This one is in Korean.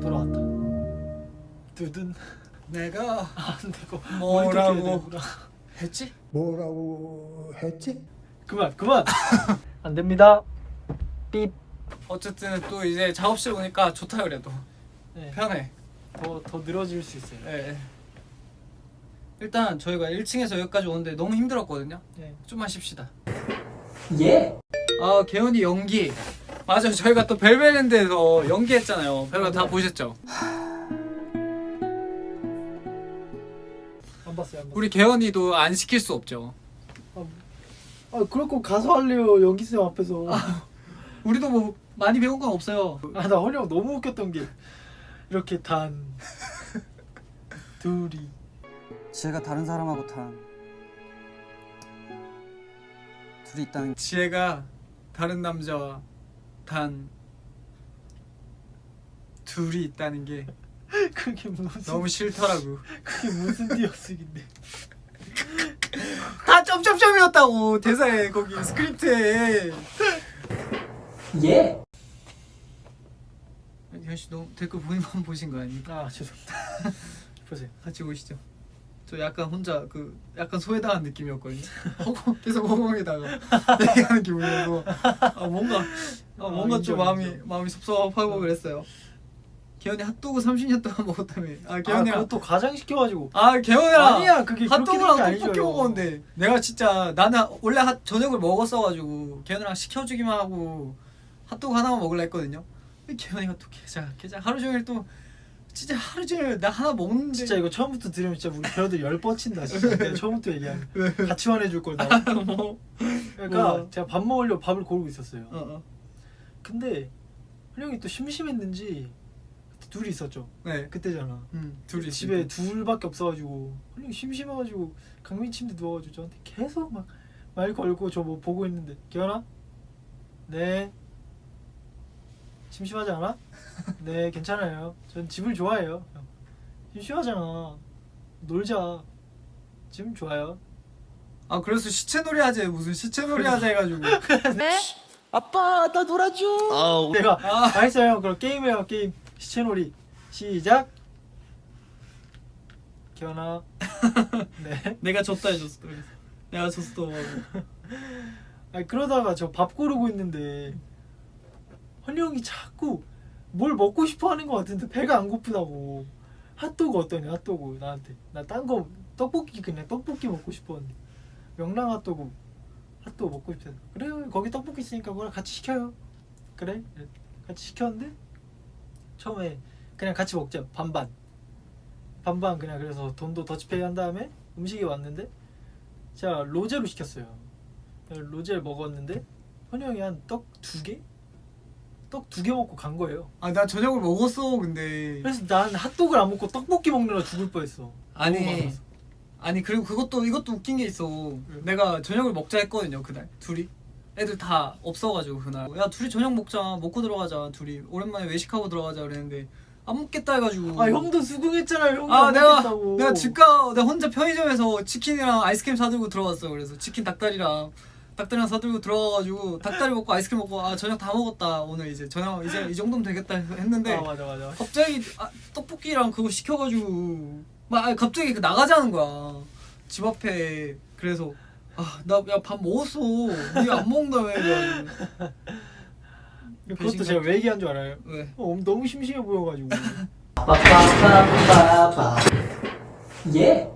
돌아왔다. 두둔 내가 안 되고 뭐라고. 했지? 뭐라고 했지? 그만 그만 안 됩니다. 삐. 어쨌든 또 이제 작업실 오니까 좋다 그래도 네. 편해. 더더 늘어질 수 있어요. 예. 일단 저희가 1층에서 여기까지 오는데 너무 힘들었거든요. 네. 좀만 쉽시다. 예. 아 개연이 연기. 맞아요. 저희가 또 벨벨랜드에서 연기했잖아요. 벨벨 다 보셨죠? 안 봤어요. 안 봤어요. 우리 개연이도 안 시킬 수 없죠. 아 그럴 거 가서 할래요 연기 쌤 앞에서. 우리도 뭐 많이 배운 건 없어요. 아 나 허령 너무 웃겼던 게 이렇게 단 둘이 지혜가 다른 사람하고 단 둘이 있다는 지혜가 다른 남자와 단 둘이 있다는 게 그게 무슨 너무 싫더라고. 그게 무슨 띄어쓰기인데. 다 점점점이었다고 대사에 거기 스크립트에. 예. 현씨 너무 댓글 본인만 보신 거 아닙니까? 아 죄송합니다. 보세요. 같이 보시죠. 저 약간 혼자 그 약간 소외당한 느낌이었거든요. 허공 계속 허공에다가 얘기하는 기분이어서 아 뭔가 아 뭔가 인정, 좀 마음이 인정. 마음이 섭섭하고 그랬어요. 개연이 핫도그 30년 동안 먹었다며. 아아 개연이랑 그것도 가장 시켜가지고. 아 개연이랑 아니야 그게 핫도그랑 떡볶이. 먹었는데 내가 진짜 나는 원래 핫, 저녁을 먹었어가지고 개연이랑 시켜주기만 하고 핫도그 하나만 먹으려 했거든요. 근데 개연이가 또 게장 게장 하루 종일 또 진짜 하루 종일 나 하나 먹는데 진짜 이거 처음부터 들으면 진짜 우리 배우들 열 뻗친다 진짜 내가 처음부터 얘기하는 같이 화내줄 걸 나. 뭐, 그러니까 뭐. 제가 밥 먹으려고 밥을 고르고 있었어요. 어, 어. 근데 현영이 또 심심했는지 그때 둘이 있었죠. 네, 그때잖아. 음, 둘이 집에. 둘밖에 없어가지고 현영이 심심해가지고 강민 침대 누워가지고 저한테 계속 막 말 걸고 저 뭐 보고 있는데 기현아, 네. 심심하지 않아? 네 괜찮아요. 전 집을 좋아해요. 심심하잖아. 놀자. 지금 좋아요. 아 그래서 시체놀이 하재 무슨 시체놀이 하재 해가지고 아빠 나 놀아줘. 내가 아. 알겠어요. 그럼 게임해요 게임. 시체놀이 시작. 기현아. 네. 내가 졌다 해줬어. 그래서 내가 졌어. 아니 그러다가 저 밥 고르고 있는데 헌영이 자꾸 뭘 먹고 싶어 하는 것 같은데 배가 안 고프다고. 핫도그 어떠냐 핫도그? 나한테. 나 딴 거 떡볶이 그냥 떡볶이 먹고 싶었는데. 명랑 핫도그 핫도그 먹고 싶다. 그래요 거기 떡볶이 있으니까 그거랑 같이 시켜요. 그래? 같이 시켰는데 처음에 그냥 같이 먹자. 반반. 반반 그냥 그래서 돈도 더치페이 한 다음에 음식이 왔는데 제가 로제로 시켰어요. 로제를 먹었는데 현영이 한 떡 두 개? 떡 두 개 먹고 간 거예요. 아 나 저녁을 먹었어 근데. 그래서 난 핫도그를 안 먹고 떡볶이 먹느라 죽을 뻔했어. 너무 아니. 아니 그리고 그것도 이것도 웃긴 게 있어. 내가 저녁을 먹자 했거든요 그날 둘이. 애들 다 없어가지고 그날 야 둘이 저녁 먹자 먹고 들어가자 둘이 오랜만에 외식하고 들어가자 그랬는데 안 먹겠다 해가지고 아 형도 수긍했잖아요. 형도 아 안 내가 먹겠다고. 내가 집가 내가 혼자 편의점에서 치킨이랑 아이스크림 사들고 들어갔어 그래서 치킨 닭다리랑 닭다리랑 사들고 들어가가지고 닭다리 먹고 아이스크림 먹고 아 저녁 다 먹었다 오늘 이제 저녁 이제 이 정도면 되겠다 했는데 아 맞아 맞아. 갑자기 아, 떡볶이랑 그거 시켜가지고 막 아니, 갑자기 그 나가자는 거야 집 앞에 그래서 아 나 야 밥 먹었어 네가 안 먹는다며 그래가지고 그것도 배신감. 제가 왜 얘기한 줄 알아요? 왜? 어, 너무 심심해 보여가지고. 예?